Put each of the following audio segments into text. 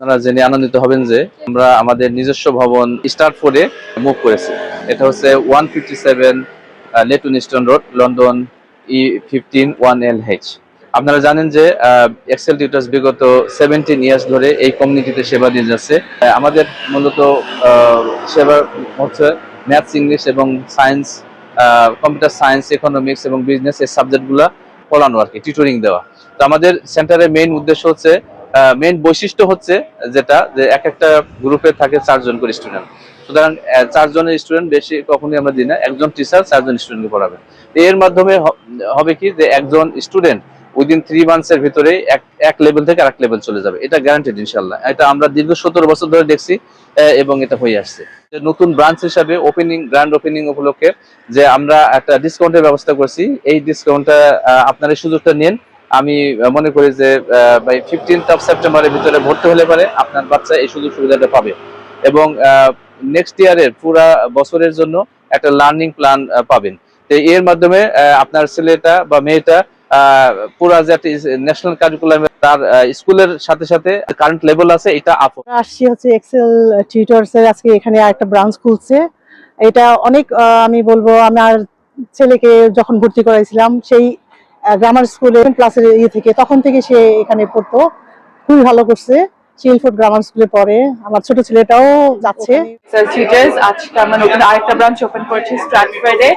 আপনারা জেনে আনন্দিত হবেন যে আমরা আমাদের নিজস্ব ভবন স্টার্ট করে মুভ করেছি। এটা হচ্ছে one fifty seven Leytonstone road London E fifteen one L H আপনারা জানেন যে এক্সেল টিউটার্স বিগত সেভেন্টিন ইয়ার্স ধরে এই কমিউনিটিতে সেবা দিয়ে যাচ্ছে। আমাদের মূলত সেবা হচ্ছে ম্যাথস ইংলিশ এবং সায়েন্স কম্পিউটার সায়েন্স ইকোনমিক্স এবং বিজনেস এই সাবজেক্টগুলো পড়ানো আর কি টিউটরিং দেওয়া। তো আমাদের সেন্টারের মেইন উদ্দেশ্য হচ্ছে মেইন বৈশিষ্ট্য হচ্ছে যেটা, যে এক একটা গ্রুপে থাকে চারজন করে স্টুডেন্ট সুতরাং চারজনের স্টুডেন্ট বেশি কখনোই আমরা দিই না, একজন টিচার চারজন স্টুডেন্টকে পড়াবে। এর মাধ্যমে হবে কি যে একজন স্টুডেন্ট উইদিন থ্রি মান্থস এর ভিতরে এক এক লেভেল থেকে আরেক লেভেল চলে যাবে। এটা গ্যারান্টেড ইনশাল্লাহ এটা আমরা দীর্ঘ সতেরো বছর ধরে দেখছি এবং এটা হয়ে আসছে। নতুন ব্রাঞ্চ হিসাবে ওপেনিং গ্র্যান্ড ওপেনিং উপলক্ষে যে আমরা একটা ডিসকাউন্টের ব্যবস্থা করছি, এই ডিসকাউন্টটা আপনারা সুযোগটা নিন। আমি মনে করি যে ফিফটিন্থ অফ সেপ্টেম্বরের ভিতরে ভর্তি হলে পারে আপনার বাচ্চা এই সুযোগ সুবিধাটা পাবে। এবং নেক্সট ইয়ারের পুরা বছরের জন্য একটা লার্নিং প্ল্যান পাবেন। তো এর মাধ্যমে আপনার ছেলেটা বা মেয়েটা পুরা যে ন্যাশনাল কারিকুলাম তার স্কুলের সাথে সাথে কারেন্ট লেভেল আছে, এটা আপ আসছি হচ্ছে এক্সেল এর, আজকে এখানে একটা ব্রাঞ্চ খুলছে। এটা অনেক আমি বলব আমার ছেলেকে যখন ভর্তি করাইছিলাম, সেই গ্রামার স্কুলে ক্লাসের ইয়ে থেকে তখন থেকে সে এখানে পড়তো। খুবই ভালো করছে। গ্রামার স্কুলে পড়ে। আমার ছোট ছেলেটাও যাচ্ছে। টিচার্স আজকে আমরা নতুন আরেকটা ব্রাঞ্চ ওপেন স্ট্র্যাটফোর্ডে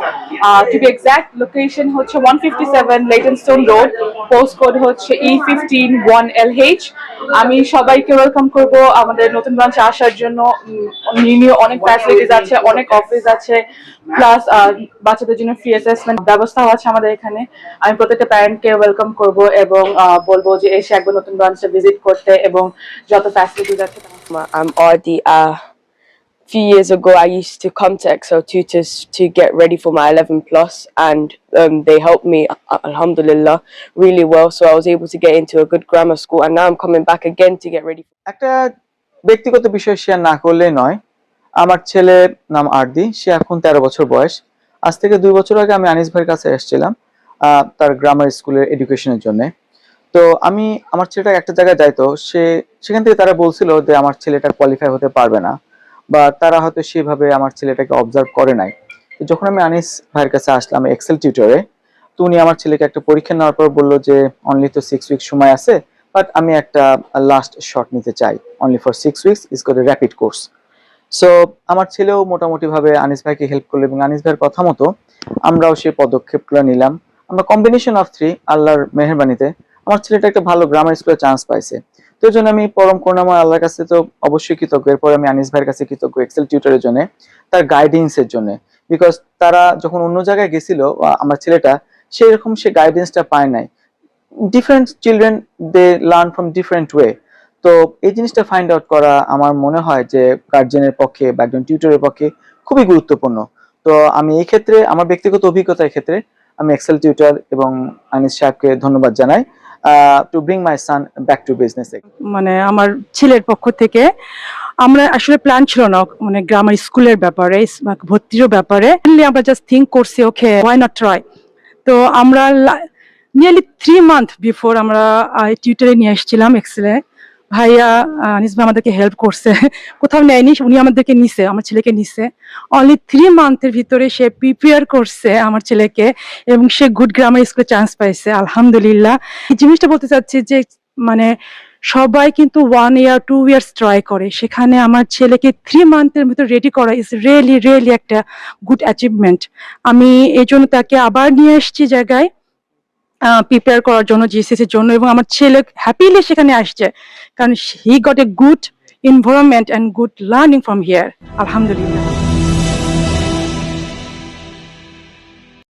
টু বি এক্সাক্ট লোকেশন হচ্ছে one fifty seven Leytonstone road post code হচ্ছে E fifteen one L H আমি সবাইকে ওয়েলকাম করব আমাদের নতুন ব্রাঞ্চে আসার জন্য। নিউ অনেক ফ্যাসিলিটিস আছে, অনেক অফিস আছে। প্লাস বাচ্চাদের জন্য ফ্রি অ্যাসেসমেন্ট ব্যবস্থাও আছে আমাদের এখানে। আমি প্রত্যেকটা প্যারেন্টকে ওয়েলকাম করব এবং বলব যে এসে একবার নতুন ব্রাঞ্চে ভিজিট করতে এবং যত ফ্যাসিলিটিস আছে I'm Ardi. Uh, a few years ago, I used to come to Excel Tutors to get ready for my 11 plus, and um, they helped me, uh, alhamdulillah, really well. So I was able to get into a good grammar school, and now I'm coming back again to get ready. একটা ব্যক্তিগত বিষয় share না করলেই নয় আমার ছেলের নাম আরদি সে এখন তেরো বছর বয়স আজ থেকে দুই বছর আগে আমি আনিস ভাইয়ের কাছে এসেছিলাম তার গ্রামার স্কুলের এডুকেশনের জন্য তো আমি আমার ছেলেটা একটা জায়গায় যাইতো সে, সেখান থেকে তারা বলছিল যে আমার ছেলেটা কোয়ালিফাই হতে পারবে না, বা তারা হয়তো সেভাবে আমার ছেলেটাকে অবজার্ভ করে নাই। যখন আমি আনিস ভাইয়ের কাছে আসলাম এক্সেল টিউটরে তো উনি আমার ছেলেকে একটা পরীক্ষা নেওয়ার পর বলল যে অনলি তো সিক্স উইক সময় আছে বাট আমি একটা লাস্ট শট নিতে চাই। Only for six weeks is করে র্যাপিড কোর্স সো আমার ছেলেও মোটামুটি ভাবে আনিস ভাইকে হেল্প করল এবং আনিস ভাইয়ের কথা মতো আমরাও সেই পদক্ষেপগুলো নিলাম। আমরা কম্বিনেশন অফ থ্রি আল্লাহর মেহরবানিতে আমার ছেলেটা একটা ভালো গ্রামার স্কুলে চান্স পাইছে। তো জন্য আমি পরম করুণাময় আল্লাহর কাছে তো অবশ্যই কৃতজ্ঞ। এরপর আমি আনিস ভাইয়ের কাছে কৃতজ্ঞ এক্সেল টিউটরের জন্য, তার গাইডেন্স এর জন্য। বিকজ তারা যখন অন্য জায়গায় গেছিল আমার ছেলেটা, সেরকম সে গাইডেন্সটা পায় নাই। Different children they learn from different way তো এই জিনিসটা ফাইন্ড আউট করা আমার মনে হয় যে গার্জেনের পক্ষে বা একজন টিউটরের পক্ষে খুবই গুরুত্বপূর্ণ। তো আমি এই ক্ষেত্রে, আমার ব্যক্তিগত অভিজ্ঞতার ক্ষেত্রে আমি এক্সেল টিউটর এবং আনিস সাহেবকে ধন্যবাদ জানাই। To bring my son back to business মানে আমার ছেলের পক্ষ থেকে আমরা আসলে প্ল্যান ছিল না মানে গ্রামের স্কুলের ব্যাপারে ভর্তির ভর্তিরও ব্যাপারে। আমরা জাস্ট থিঙ্ক করছি ওকে ওয়াই নট ট্রাই তো আমরা নিয়ারলি থ্রি মান্থ বিফোর আমরা টিউটারে নিয়ে এসেছিলাম এক্সেলে ভাইয়া আনিস ভাই আমাদেরকে হেল্প করছে। কোথাও নেয়নি, উনি আমাদেরকে নিছে, আমার ছেলেকে নিছে। অনলি থ্রি মান্থের ভিতরে সে প্রিপেয়ার করছে আমার ছেলেকে এবং সে গুড গ্রামার স্কুলে চান্স পাইছে, আলহামদুলিল্লাহ। এই জিনিসটা বলতে চাচ্ছি যে মানে সবাই কিন্তু one year two years try করে। সেখানে আমার ছেলেকে থ্রি মান্থের ভিতর রেডি করা ইজ রিয়েলি রিয়েলি একটা গুড অ্যাচিভমেন্ট আমি এই জন্য তাকে আবার নিয়ে এসেছি জায়গায়। প্রিপেয়ার করার জন্য জিএসএস এর জন্য এবং আমার ছেলে হ্যাপিলি সেখানে আসছে। কারণ he got a good environment and good learning from here আলহামদুলিল্লাহ।